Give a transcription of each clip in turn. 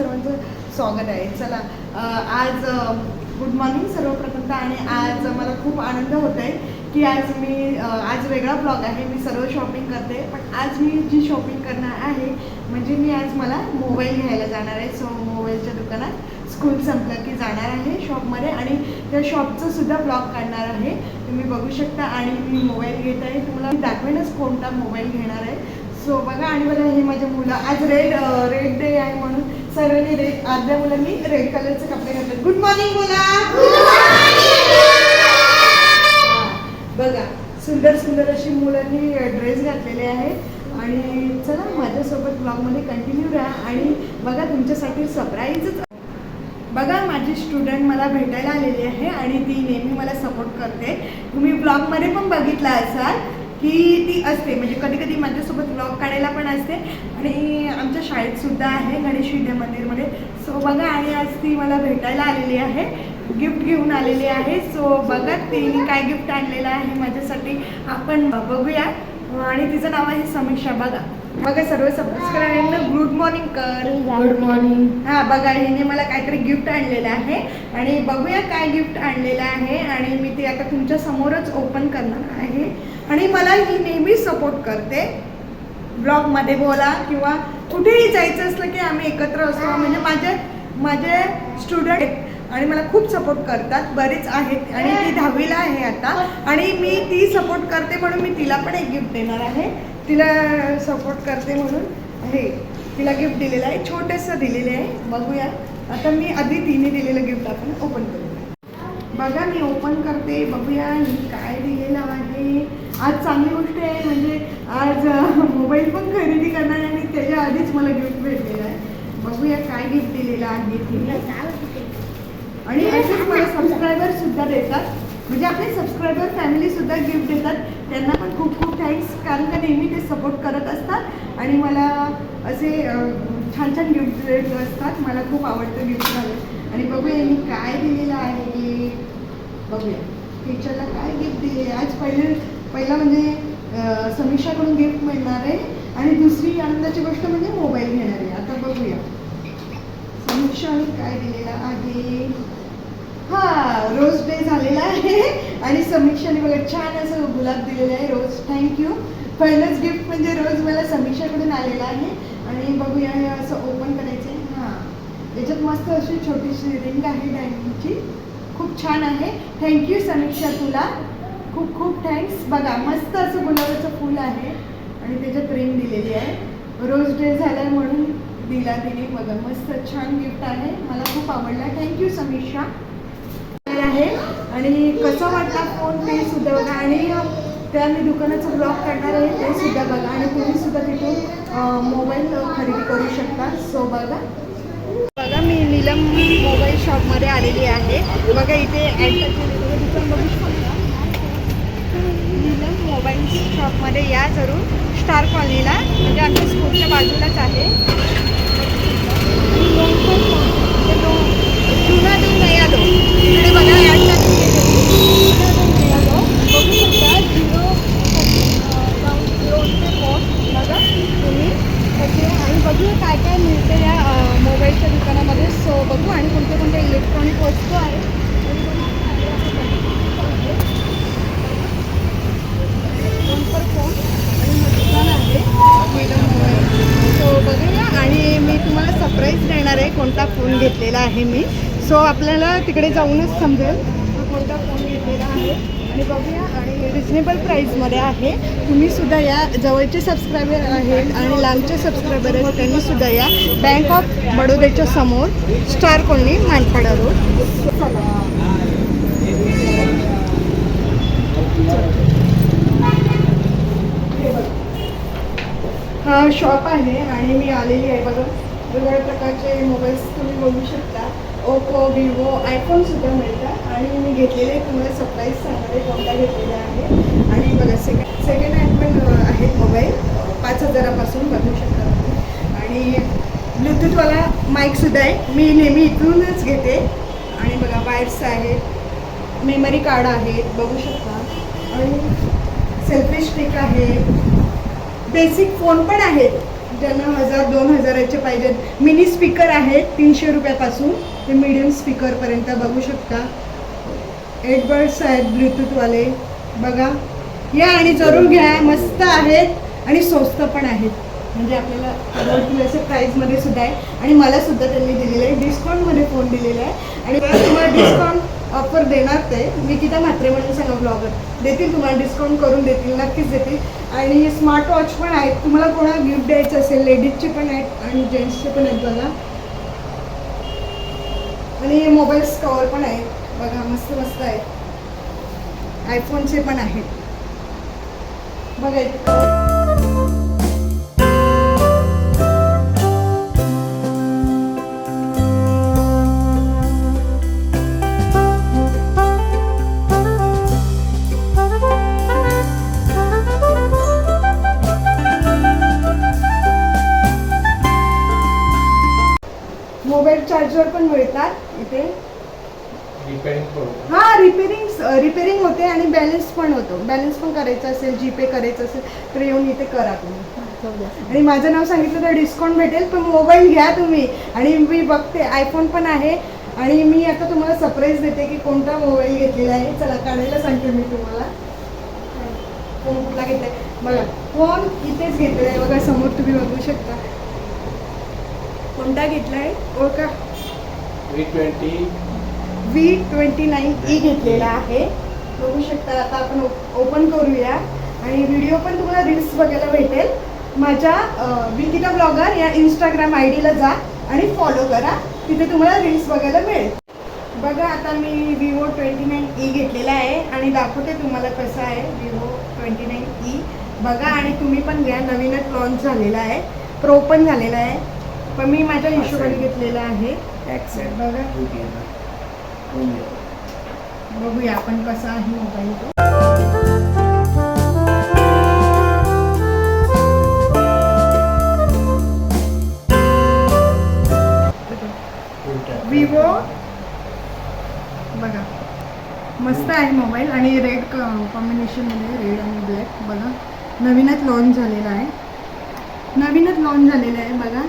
सर्वांचं स्वागत आहे. चला आज गुड मॉर्निंग सर्वप्रथमतः आणि आज मला खूप आनंद होत आहे की आज मी आज वेगळा ब्लॉग आहे. मी सर्व शॉपिंग करते पण आज मी जी शॉपिंग करणार आहे म्हणजे मी आज मला मोबाईल घ्यायला जाणार आहे. सो मोबाईलच्या दुकानात स्कूल संपलं की जाणार आहे शॉपमध्ये आणि त्या शॉपचं सुद्धा ब्लॉग काढणार आहे. तुम्ही बघू शकता आणि मी मोबाईल घेत आहे. तुम्हाला मी दाखवेनच कोणता मोबाईल घेणार आहे. सो बघा आणि बघा हे माझ्या मुलं आज रेड रेड डे आहे म्हणून सर्वांनी रेड अर्ध्या मुलांनी रेड कलरचे कपडे घातले गुड मॉर्निंग बोला हा, बघा सुंदर सुंदर अशी मुलांनी ड्रेस घातलेले आहे आणि चला माझ्यासोबत ब्लॉगमध्ये कंटिन्यू राहा. आणि बघा तुमच्यासाठी सरप्राईजच बघा माझी स्टुडंट मला भेटायला आलेली आहे आणि ती नेहमी मला सपोर्ट करते. तुम्ही ब्लॉगमध्ये पण बघितलं असाल. की ती असते. म्हणजे कधी कधी माझ्यासोबत ब्लॉग काढायला पण असते. आणि आमच्या शाळेत सुद्धा आहे गणेश विद्या मंदिरमध्ये. सो बघा आणि आज ती मला भेटायला आलेली आहे. गिफ्ट घेऊन आलेली आहे. सो बघा तिने काय गिफ्ट आणलेलं आहे माझ्यासाठी. आपण बघूया. आणि तिचं नाव आहे समीक्षा. बघा. बघा सर्व सबस्क्राईबांना गुड मॉर्निंग कर. गुड मॉर्निंग हा बघा हिने मला काहीतरी गिफ्ट आणलेलं आहे. आणि बघूया काय गिफ्ट आणलेलं आहे. आणि मी ते आता तुमच्या समोरच ओपन करणार आहे. आणि मला ही नेहमी सपोर्ट करते. ब्लॉगमध्ये बोला किंवा कुठेही जायचं असलं की आम्ही एकत्र असतो. म्हणजे माझे माझे स्टुडंट आणि मला खूप सपोर्ट करतात. बरेच आहेत. आणि ती दहावीला आहे आता. आणि मी ती सपोर्ट करते म्हणून मी तिला पण एक गिफ्ट देणार आहे. तिला सपोर्ट करते म्हणून हे तिला गिफ्ट दिलेलं आहे. छोटंसं दिलेलं आहे. बघूया. आता मी आधी तिने दिलेलं गिफ्ट आपण ओपन करू बघा मी ओपन करते. बघूया ही काय दिलेलं आहे. आज चांगली गोष्ट आहे. म्हणजे आज मोबाईल पण खरेदी करणार आहे आणि त्याच्या आधीच मला गिफ्ट भेटलेलं आहे. बघूया काय गिफ्ट दिलेलं आहे तिने. आणि असेच मला सबस्क्रायबर सुद्धा देतात. म्हणजे आपले सबस्क्रायबर फॅमिली सुद्धा गिफ्ट देतात. त्यांना पण खूप खूप थँक्स कारण का नेहमी ते सपोर्ट करत असतात आणि मला असे छान छान गिफ्ट देत असतात. मला खूप आवडतं गिफ्ट झालं आणि बघूया यांनी काय दिलेलं आहे बघूया. टीचरला काय गिफ्ट दिले आज पहिले पहिला म्हणजे समीक्षाकडून गिफ्ट मिळणार आहे. आणि दुसरी आनंदाची गोष्ट म्हणजे मोबाईल घेणार आहे. आता बघूया. समीक्षाने काय दिलेला आहे? हा रोज डे झालेला आहे. आणि समीक्षाने वगैरे छान असं गुलाब दिलेलं आहे. रोज थँक्यू पहिलंच गिफ्ट म्हणजे रोज मला समीक्षाकडून आलेलं आहे. आणि बघूया हे असं ओपन करायचं आहे हां. याच्यात मस्त अशी छोटीशी रिंग आहे डायमंडची खूप छान आहे. थँक्यू समीक्षा तुला. खूप खूप थँक्स बघा मस्त असं गुलाबाचं फूल आहे. आणि त्याच्यात रिंग दिलेली आहे. रोज डे झाला म्हणून दिला तिने. बघा मस्त छान गिफ्ट आहे. मला खूप आवडला. Thank you Samiksha. आहे? आणि कसं वाटला फोन ते सुद्धा बघा. आणि त्या मी दुकानाचं ब्लॉग करणार आहे ते सुद्धा बघा. आणि तुम्ही सुद्धा तिथून मोबाईल खरेदी करू शकता. सो बघा. बघा मी नीलम मोबाईल शॉपमध्ये आलेली आहे. बघा इथे ॲड बघू शकता. नीलम मोबाईल शॉपमध्ये या जरूर. स्टार कॉलनीला म्हणजे आमच्या स्कूलच्या बाजूलाच आहे जुना देऊ नया दो इकडे बघा ॲड टाकली बघू शकता झिरो झिरोचे फोन बघा तुम्ही त्याचे आणि बघूया काय काय मिळते या अ, मोबाईलच्या दुकानामध्ये सो बघू आणि कोणते कोणते इलेक्ट्रॉनिक वस्तू आहेत नंतर फोन आणि हा दुकान आहे नीलम मोबाईल सो बघूया आणि मी तुम्हाला सरप्राईज देणार आहे कोणता फोन घेतलेला आहे मी. सो आपल्याला तिकडे जाऊनच समजेल कोणता फोन घेतलेला आहे. आणि बघूया आणि रिजनेबल प्राईजमध्ये आहे. तुम्ही सुद्धा या. जवळचे सबस्क्रायबर आहेत आणि लांबचे सबस्क्रायबर आहेत त्यांनी सुद्धा या. बँक ऑफ बडोद्याच्या समोर स्टार कॉलनी मानपाडा रोड हा शॉप आहे आणि मी आलेली आहे. बघा वेगवेगळ्या प्रकारचे मोबाईल्स बघू शकता. ओप्पो विवो आयफोन सुद्धा मिळतात. आणि मी घेतलेले तुम्हाला सरप्राईज सांगते कोणता घेतलेला आहे. आणि बघा सेकंड सेकंड हँड पण आहेत मोबाईल पाच हजारापासून बघू शकता आणि ब्लूटूथवाला माईकसुद्धा आहे. मी नेहमी इथूनच घेते. आणि बघा वायर्स आहेत मेमरी कार्ड आहेत बघू शकता. आणि सेल्फी स्टिक आहे. बेसिक फोन पण आहेत. ज्यांना हजार दोन हजाराचे पाहिजेत मिनी स्पीकर आहेत तीनशे रुपयापासून. ते मिडियम स्पीकरपर्यंत बघू शकता. एडबर्ड्स आहेत ब्लूटूथवाले. बघा. या आणि जरूर घ्या. मस्त आहेत आणि स्वस्त पण आहेत. म्हणजे आपल्याला परवडतील असे प्राईजमध्ये सुद्धा आहे. आणि मला सुद्धा त्यांनी दिलेलं आहे. डिस्काउंटमध्ये फोन दिलेला आहे. आणि मला तुम्हाला डिस्काउंट ऑफर देणार ते. मी किती म्हात्रे म्हणून सांगा ब्लॉगर देतील तुम्हाला डिस्काउंट करून देतील नक्कीच देतील. आणि स्मार्ट वॉच पण आहेत. तुम्हाला कोणाला गिफ्ट द्यायचं असेल लेडीजचे पण आहेत आणि जेंट्सचे पण आहेत बघा. आणि मोबाईल्स कवर पण आहेत. बघा मस्त मस्त आहेत. आयफोनचे पण आहेत. बघा रिपेरिंग होते आणि बॅलन्स पण होतो. बॅलन्स पण करायचं असेल जीपे करायचं असेल तर येऊन इथे करा तुम्ही. आणि माझं नाव सांगितलं तर डिस्काउंट भेटेल पण मोबाईल घ्या तुम्ही. आणि मी बघते आयफोन पण आहे. आणि मी आता तुम्हाला सरप्राईज देते की कोणता मोबाईल घेतलेला आहे. चला काढायला सांगते मी तुम्हाला. फोन कुठला घेतलाय? बघा फोन इथेच घेतलेला आहे. बघा समोर तुम्ही बघू शकता. कोणता घेतलाय? ओळखा. V twenty V twenty nine E घेतलेला आहे. बघू शकता. आता आपण ओपन करूया. आणि व्हिडिओ पण तुम्हाला रील्स बघायला भेटेल. माझ्या विकिता ब्लॉगर या इंस्टाग्राम आय डीला जा आणि फॉलो करा. तिथे तुम्हाला रील्स बघायला मिळेल. बघा आता मी विवो ट्वेंटी नाईन ई घेतलेला आहे आणि दाखवते तुम्हाला कसं आहे विवो ट्वेंटी नाईन ई बघा आणि तुम्ही पण घ्या. नवीनच लॉन्च झालेला आहे. प्रो पण झालेला आहे. पण मी माझ्या हिशोबाने घेतलेला आहे. ॲक्सेट बघा. बघूया आपण कसा आहे मोबाईल तो. विवो बघा. मस्त आहे मोबाईल आणि रेड कॉम्बिनेशनमध्ये रेड आणि ब्लॅक बघा. नवीनच लॉन्च झालेला आहे. नवीनच लॉन्च झालेला आहे. बघा.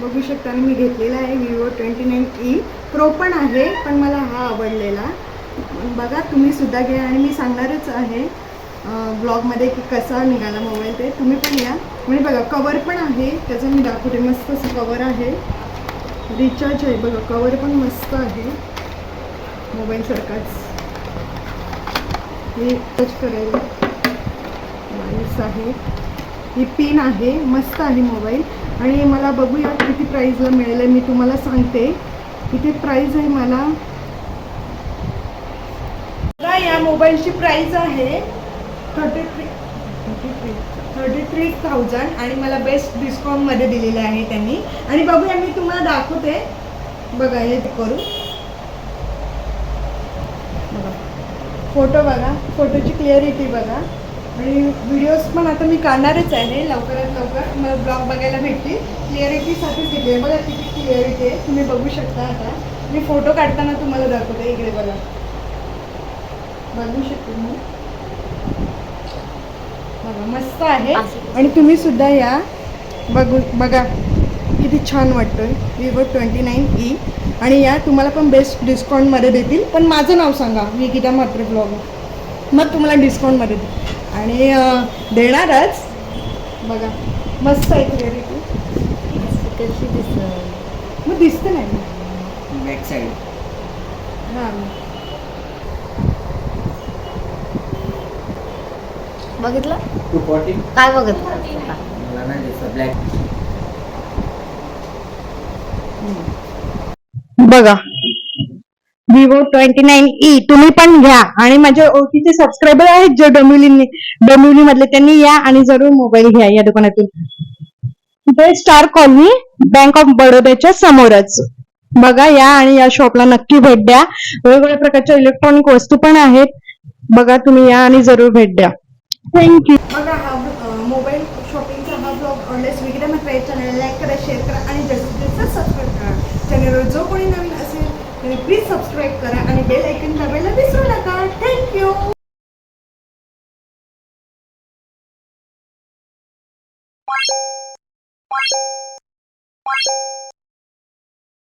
बघू शकता मी घेतलेला आहे Vivo twenty nine E pro पण आहे पण मला हा आवडलेला. बघा तुम्ही सुद्धा घ्या आणि मी सांगणारच आहे ब्लॉगमध्ये की कसा निघाला मोबाईल ते. तुम्ही पण या. म्हणजे बघा कवर पण आहे. त्याचं मी दाखवते. मस्त असं कवर आहे. रिचार्ज आहे बघा. कवर पण मस्त आहे. मोबाईलसारखाच हे टच करायला. वाईस आहे. ही पिन आहे. मस्त आहे मोबाईल. आणि मला बघूया किती प्राईजला मिळेल मी तुम्हाला सांगते. इथे प्राईज आहे मला बघा, या मोबाईलची प्राईज आहे? Thirty three thirty three thirty three thousand आणि मला बेस्ट डिस्काउंटमध्ये दिलेलं आहे त्यांनी. आणि बघूया मी तुम्हाला दाखवते. बघा हे करू. बघा. फोटो बघा. फोटोची क्लिअरिटी बघा. आणि व्हिडिओज पण आता मी काढणारच आहे. लवकरात लवकर मला ब्लॉग बघायला भेटतील. क्लिअरिटीसाठीच दिली आहे. बघा किती क्लिअरिटी आहे. तुम्ही बघू शकता आता. मी फोटो काढताना तुम्हाला दाखवते. इकडे बघा. बघू शकते मी. बघा मस्त आहे. आणि तुम्ही सुद्धा या. बघू बघा किती छान वाटतोय. विवो ट्वेंटी नाईन ई आणि या तुम्हाला पण बेस्ट डिस्काउंटमध्ये देतील. पण माझं नाव सांगा मी गीता म्हात्रे ब्लॉग मग तुम्हाला डिस्काउंटमध्ये देईल. आणि देणारच. बघा मस्त आहे क्लिअरिटी कशी दिसत मग दिसतं नाही. बॅक साईड हां. बघितलं? टू फॉर्टी काय बघत मला नाही दिसत. ब्लॅक बघा. विवो ट्वेंटी नाईन ई तुम्ही पण घ्या. आणि माझे ओळखीचे सबस्क्रायबर आहेत जे डोंबिवली डोंबिवली मधले त्यांनी या आणि जरूर मोबाईल घ्या या दुकानातून. इथे स्टार कॉलनी बँक ऑफ बडोद्याच्या समोरच. बघा या आणि या शॉपला नक्की भेट द्या. वेगवेगळ्या प्रकारच्या इलेक्ट्रॉनिक वस्तू पण आहेत. बघा तुम्ही या आणि जरूर भेट द्या. थँक्यू बघा हा मोबाईल शॉपिंगचा हा ब्लॉग ऑनलाईन मग मात्र चॅनल लाईक करा शेअर करा आणि जास्तीत जास्त सबस्क्राईब करा. चॅनलवर जो कोणी नवीन असेल तरी प्लीज सबस्क्राईब करा आणि बेल ऐकून दाबायला विसरू नका. थँक्यू